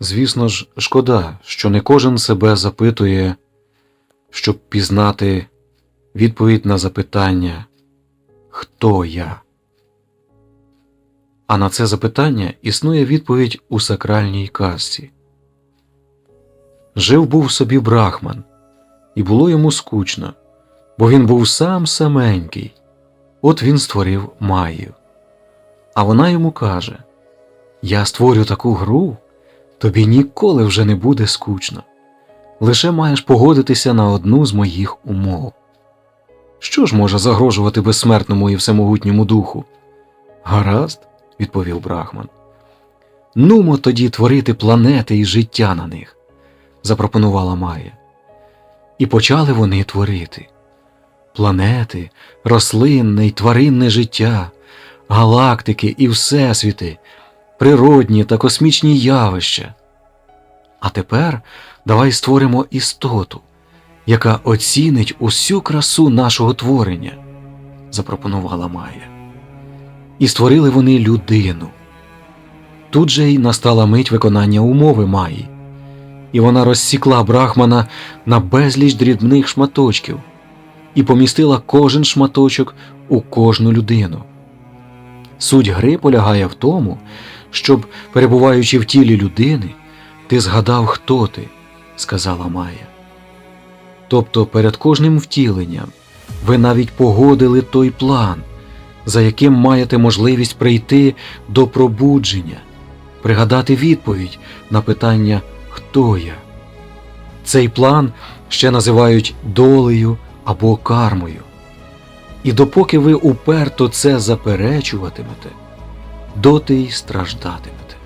Звісно ж, шкода, що не кожен себе запитує, щоб пізнати відповідь на запитання Хто я? А на це запитання існує відповідь у сакральній казці. Жив був собі брахман, і було йому скучно, бо він був сам саменький. От він створив Майю. А вона йому каже: Я створю таку гру, тобі ніколи вже не буде скучно. Лише маєш погодитися на одну з моїх умов. Що ж може загрожувати безсмертному і всемогутньому духу? Гаразд, відповів Брахман. Нумо тоді творити планети і життя на них, запропонувала Майя. І почали вони творити планети, рослинне й тваринне життя, галактики і всесвіти, природні та космічні явища. А тепер давай створимо істоту, яка оцінить усю красу нашого творення, запропонувала Майя. І створили вони людину. Тут же й настала мить виконання умови Майї, і вона розсікла Брахмана на безліч дрібних шматочків і помістила кожен шматочок у кожну людину. Суть гри полягає в тому, щоб, перебуваючи в тілі людини, ти згадав, хто ти, сказала Майя. Тобто перед кожним втіленням ви навіть погодили той план, за яким маєте можливість прийти до пробудження, пригадати відповідь на питання Хто я? Цей план ще називають долею або кармою. І допоки ви уперто це заперечуватимете, доти й страждатимете.